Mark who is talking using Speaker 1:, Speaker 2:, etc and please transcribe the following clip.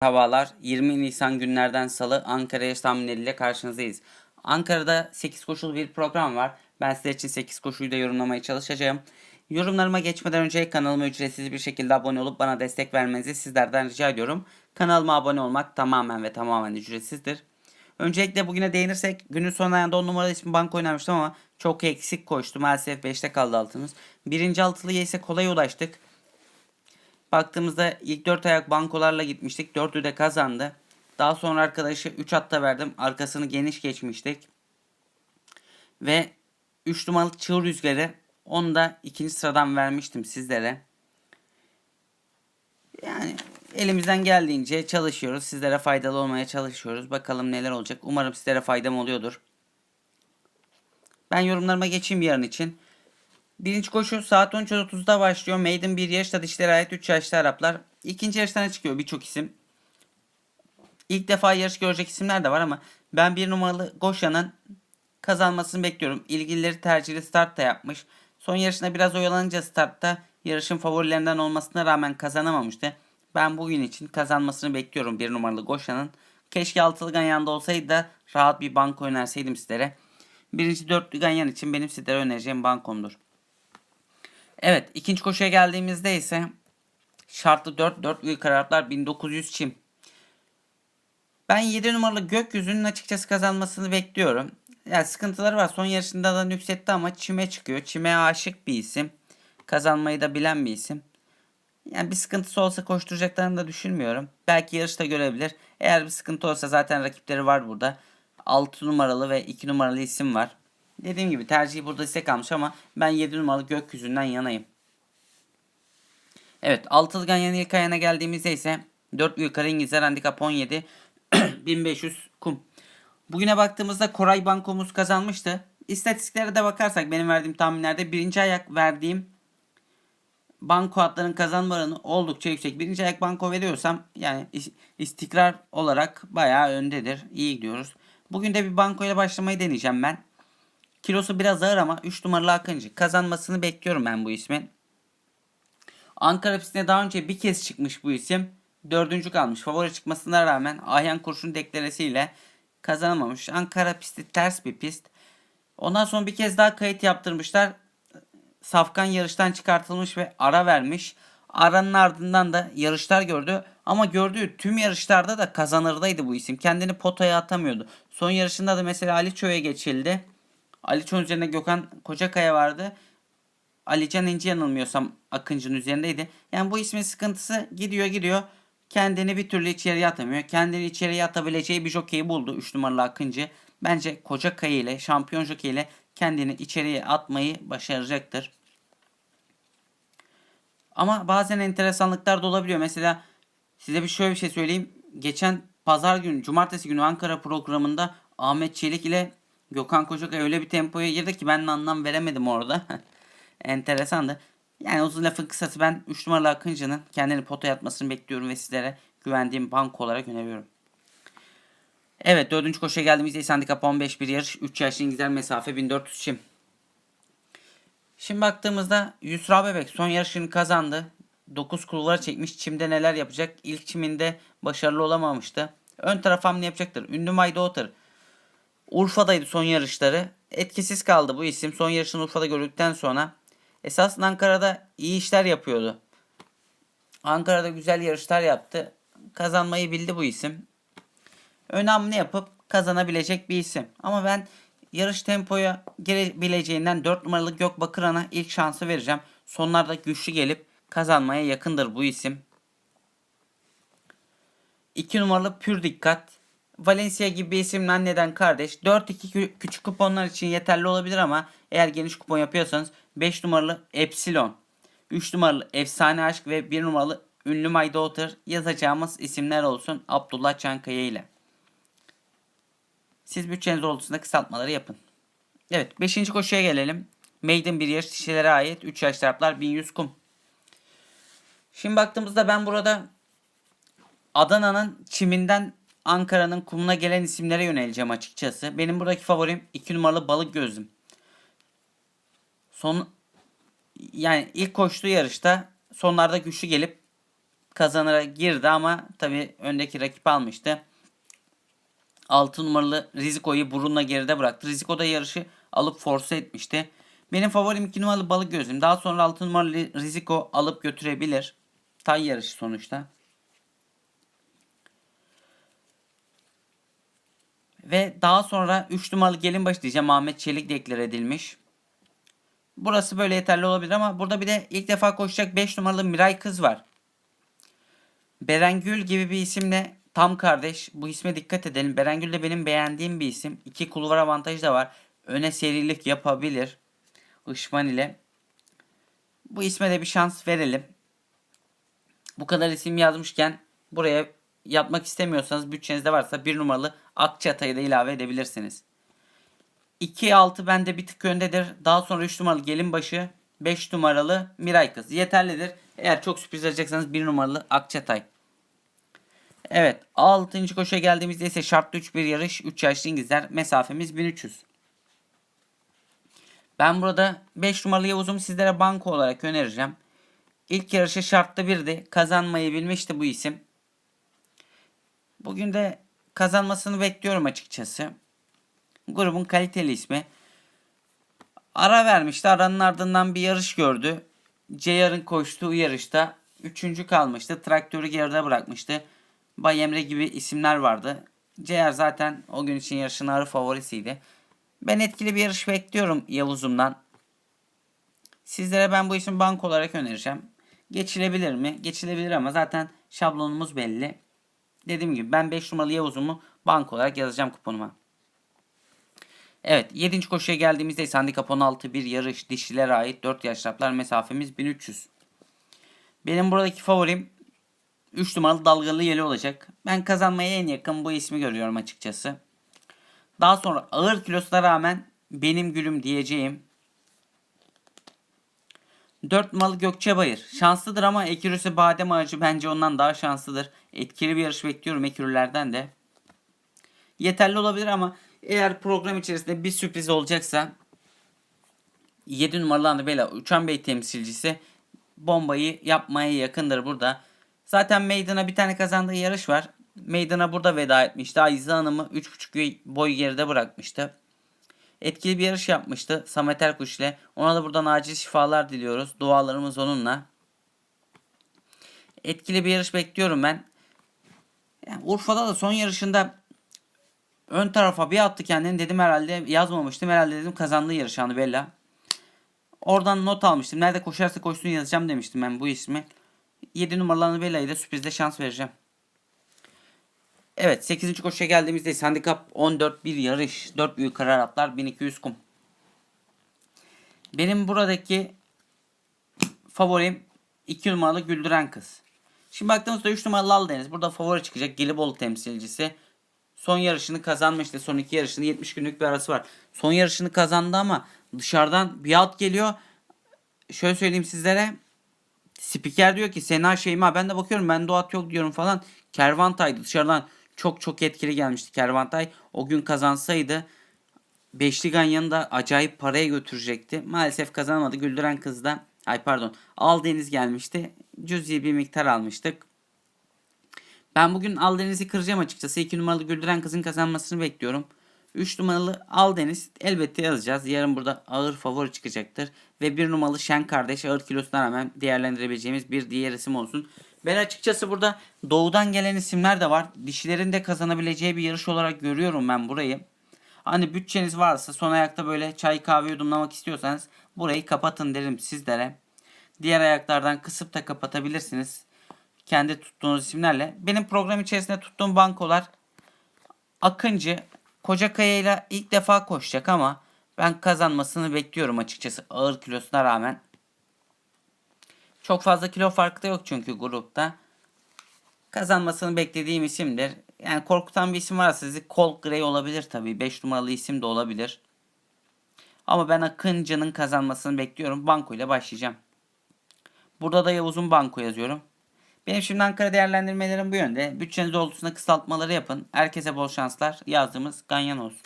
Speaker 1: Havalar 20 Nisan günlerden Salı Ankara yarış tahminleriyle karşınızdayız. Ankara'da 8 koşulu bir program var. Ben sizler için 8 koşuyu da yorumlamaya çalışacağım. Yorumlarıma geçmeden önce kanalıma ücretsiz bir şekilde abone olup bana destek vermenizi sizlerden rica ediyorum. Kanalıma abone olmak tamamen ve tamamen ücretsizdir. Öncelikle bugüne değinirsek günün son ayında 10 numaralı ismi banka oynamıştım ama çok eksik koştu. Maalesef 5'te kaldı altımız. Birinci altılıya ise kolay ulaştık. Baktığımızda ilk 4 ayak bankolarla gitmiştik. 4'ü de kazandı. Daha sonra arkadaşı 3 hatta verdim. Arkasını geniş geçmiştik. Ve 3 numaralı çığ rüzgarı onu da ikinci sıradan vermiştim sizlere. Yani elimizden geldiğince çalışıyoruz. Sizlere faydalı olmaya çalışıyoruz. Bakalım neler olacak. Umarım sizlere faydam oluyordur. Ben yorumlarıma geçeyim yarın için. Birinci koşu saat 13.30'da başlıyor. Maiden bir yarışta dişlere ait 3 yaşlı Araplar. İkinci yarıştan çıkıyor birçok isim. İlk defa yarış görecek isimler de var ama ben bir numaralı Goşa'nın kazanmasını bekliyorum. İlgilileri tercihli start da yapmış. Son yarışında biraz oyalanınca startta yarışın favorilerinden olmasına rağmen kazanamamıştı. Ben bugün için kazanmasını bekliyorum bir numaralı Goşa'nın. Keşke altılı ganyanda olsaydı da rahat bir banko önerseydim sizlere. Birinci dörtlü ganyan için benim sizlere önereceğim bankomdur. Evet ikinci koşuya geldiğimizde ise şartlı 4 4 büyük kararlar 1900 çim. Ben 7 numaralı gökyüzünün açıkçası kazanmasını bekliyorum. Yani sıkıntıları var. Son yarışında da yükseltti ama çime çıkıyor. Çime aşık bir isim. Kazanmayı da bilen bir isim. Yani bir sıkıntısı olsa koşturacaklarını da düşünmüyorum. Belki yarışta görebilir. Eğer bir sıkıntı olsa zaten rakipleri var burada. 6 numaralı ve 2 numaralı isim var. Dediğim gibi tercihi burada ise kalmış ama ben 7 numaralı gökyüzünden yanayım. Evet altılı ganyanın ilk ayağına geldiğimizde ise 4 yukarı İngilizler handikap 17 1500 kum. Bugüne baktığımızda Koray Bankomuz kazanmıştı. İstatistiklere de bakarsak benim verdiğim tahminlerde birinci ayak verdiğim banko hatların kazanma oranı oldukça yüksek. Birinci ayak banko veriyorsam yani istikrar olarak bayağı öndedir. İyi gidiyoruz. Bugün de bir banko ile başlamayı deneyeceğim ben. Kilosu biraz ağır ama 3 numaralı Akıncı. Kazanmasını bekliyorum ben bu ismin. Ankara pistine daha önce bir kez çıkmış bu isim. Dördüncü kalmış. Favori çıkmasına rağmen Ayhan Kurşun deklaresiyle kazanamamış. Ankara pisti ters bir pist. Ondan sonra bir kez daha kayıt yaptırmışlar. Safkan yarıştan çıkartılmış ve ara vermiş. Aranın ardından da yarışlar gördü. Ama gördüğü tüm yarışlarda da kazanırdaydı bu isim. Kendini potaya atamıyordu. Son yarışında da mesela Ali Çoğ'a geçildi. Ali Çoğ'un üzerinde Gökhan Kocakaya vardı. Alican İnci yanılmıyorsam Akıncı'nın üzerindeydi. Yani bu ismin sıkıntısı gidiyor gidiyor. Kendini bir türlü içeriye atamıyor. Kendini içeriye atabileceği bir jokeyi buldu 3 numaralı Akıncı. Bence Kocakaya ile şampiyon jockey ile kendini içeriye atmayı başaracaktır. Ama bazen enteresanlıklar da olabiliyor. Mesela size bir şöyle bir şey söyleyeyim. Geçen pazar günü, cumartesi günü Ankara programında Ahmet Çelik ile Gökhan Kocakaya öyle bir tempoya girdi ki ben de anlam veremedim orada. Enteresandı. Yani uzun lafın kısası ben 3 numaralı Akıncı'nın kendini potaya atmasını bekliyorum ve sizlere güvendiğim banko olarak öneriyorum. Evet dördüncü koşuya geldiğimizde ise handikap 15 bir yarış. 3 yaşlı İngilizler mesafe 1400 çim. Şimdi baktığımızda Yusra Bebek son yarışını kazandı. 9 kulvara çekmiş. Çimde neler yapacak? İlk çiminde başarılı olamamıştı. Ön taraf hamle yapacaktır. Ünlü Mayda Otur. Urfa'daydı son yarışları. Etkisiz kaldı bu isim. Son yarışını Urfa'da gördükten sonra esasında Ankara'da iyi işler yapıyordu. Ankara'da güzel yarışlar yaptı. Kazanmayı bildi bu isim. Önemli yapıp kazanabilecek bir isim. Ama ben yarış tempoya girebileceğinden 4 numaralı Gökbakıran'a ilk şansı vereceğim. Sonlarda güçlü gelip kazanmaya yakındır bu isim. 2 numaralı Pür Dikkat. Valencia gibi bir isimle anneden kardeş. 4-2 küçük kuponlar için yeterli olabilir ama eğer geniş kupon yapıyorsanız 5 numaralı Epsilon, 3 numaralı Efsane Aşk ve 1 numaralı Ünlü My Daughter yazacağımız isimler olsun Abdullah Çankaya ile. Siz bütçeniz doğrultusunda kısaltmaları yapın. Evet 5. koşuya gelelim. Maiden bir yarış dişilere ait 3 yaş taraflar 1100 kum. Şimdi baktığımızda ben burada Adana'nın çiminden Ankara'nın kumuna gelen isimlere yöneleceğim açıkçası. Benim buradaki favorim 2 numaralı balık gözüm. Son yani ilk koştuğu yarışta sonlarda güçlü gelip kazanıra girdi ama tabi öndeki rakip almıştı. 6 numaralı Riziko'yu burunla geride bıraktı. Riziko da yarışı alıp force etmişti. Benim favorim 2 numaralı balık gözüm. Daha sonra 6 numaralı Riziko alıp götürebilir. Tay yarışı sonuçta. Ve daha sonra 3 numaralı Gelinbaşı diyeceğim. Ahmet Çelik deklar edilmiş. Burası böyle yeterli olabilir ama burada bir de ilk defa koşacak 5 numaralı Miray Kız var. Berengül gibi bir isimle tam kardeş. Bu isme dikkat edelim. Berengül de benim beğendiğim bir isim. İki kulvar avantajı da var. Öne serilik yapabilir. Işman ile. Bu isme de bir şans verelim. Bu kadar isim yazmışken buraya yapmak istemiyorsanız bütçenizde varsa bir numaralı Akçatay'ı da ilave edebilirsiniz. 2-6 bende bir tık öndedir. Daha sonra 3 numaralı Gelinbaşı, 5 numaralı Miray Kız. Yeterlidir. Eğer çok sürpriz arayacaksanız 1 numaralı Akçatay. Evet 6. koşuya geldiğimizde ise şartlı 3 bir yarış 3 yaşlı İngilizler mesafemiz 1300. Ben burada 5 numaralı Yavuz'umu sizlere banko olarak önereceğim. İlk yarışı şartlı birdi. Kazanmayı bilmişti bu isim. Bugün de kazanmasını bekliyorum açıkçası. Grubun kaliteli ismi. Ara vermişti. Aranın ardından bir yarış gördü. Ceyar'ın koştuğu yarışta üçüncü kalmıştı. Traktörü geride bırakmıştı. Bay Emre gibi isimler vardı. Ceyar zaten o gün için yarışın ağır favorisiydi. Ben etkili bir yarış bekliyorum Yavuz'umdan. Sizlere ben bu ismi bank olarak önereceğim. Geçilebilir mi? Geçilebilir ama zaten şablonumuz belli. Dediğim gibi ben 5 numaralı Yavuz'umu bank olarak yazacağım kuponuma. Evet 7. koşuya geldiğimizde ise handikap 16 bir yarış dişilere ait 4 yaş raplar mesafemiz 1300. Benim buradaki favorim 3 numaralı dalgalı yeli olacak. Ben kazanmaya en yakın bu ismi görüyorum açıkçası. Daha sonra ağır kilosuna rağmen benim gülüm diyeceğim 4 numaralı Gökçebayır. Şanslıdır ama Ekürüsü badem ağacı bence ondan daha şanslıdır. Etkili bir yarış bekliyorum Ekürülerden de. Yeterli olabilir ama eğer program içerisinde bir sürpriz olacaksa 7 numaralı Anabela Uçan Bey temsilcisi bombayı yapmaya yakındır burada. Zaten meydana bir tane kazandığı yarış var. Meydana burada veda etmişti. Ayize Hanım'ı 3.5 boy geride bırakmıştı. Etkili bir yarış yapmıştı Samet Erkuş ile. Ona da buradan acil şifalar diliyoruz. Dualarımız onunla. Etkili bir yarış bekliyorum ben. Yani Urfa'da da son yarışında ön tarafa bir attı kendini. Dedim herhalde yazmamıştım. Herhalde dedim kazandığı yarış anı Bella. Oradan not almıştım. Nerede koşarsa koşsun yazacağım demiştim ben bu ismi. 7 numaralı Bella'yı da sürprizde şans vereceğim. Evet 8. koşuya geldiğimizde ise handikap 14 bir yarış. 4 büyük karar atlar 1200 kum. Benim buradaki favorim 2 numaralı Güldüren Kız. Şimdi baktığımızda 3 numaralı Lal Deniz. Burada favori çıkacak Gelibolu temsilcisi. Son yarışını kazanmıştı. Son iki yarışını 70 günlük bir arası var. Son yarışını kazandı ama dışarıdan bir at geliyor. Şöyle söyleyeyim sizlere. Spiker diyor ki Sena Şeyma ben de bakıyorum ben de at yok diyorum falan. Kervantay'dı dışarıdan çok çok etkili gelmişti Kervantay. O gün kazansaydı Beşli yanında acayip paraya götürecekti. Maalesef kazanamadı. Güldüren kız da ay pardon Aldeniz gelmişti. Cüzi bir miktar almıştık. Ben bugün Aldeniz'i kıracağım açıkçası. 2 numaralı Güldüren kızın kazanmasını bekliyorum. 3 numaralı Aldeniz elbette yazacağız. Yarın burada ağır favori çıkacaktır. Ve 1 numaralı Şen kardeş ağır kilosuna rağmen değerlendirebileceğimiz bir diğer isim olsun. Ben açıkçası burada doğudan gelen isimler de var. Dişilerin de kazanabileceği bir yarış olarak görüyorum ben burayı. Hani bütçeniz varsa son ayakta böyle çay kahve yudumlamak istiyorsanız burayı kapatın derim sizlere. Diğer ayaklardan kısıp da kapatabilirsiniz. Kendi tuttuğunuz isimlerle. Benim program içerisinde tuttuğum bankolar Akıncı, Kocakaya ile ilk defa koşacak ama ben kazanmasını bekliyorum açıkçası ağır kilosuna rağmen. Çok fazla kilo farkı da yok çünkü grupta. Kazanmasını beklediğim isimdir. Yani korkutan bir isim varsa sizi Colt Grey olabilir tabii. 5 numaralı isim de olabilir. Ama ben Akıncı'nın kazanmasını bekliyorum. Banko ile başlayacağım. Burada da Yavuz'un banko yazıyorum. Benim şimdi Ankara değerlendirmelerim bu yönde. Bütçeniz doğrultusunda kısaltmaları yapın. Herkese bol şanslar. Yazdığımız ganyan olsun.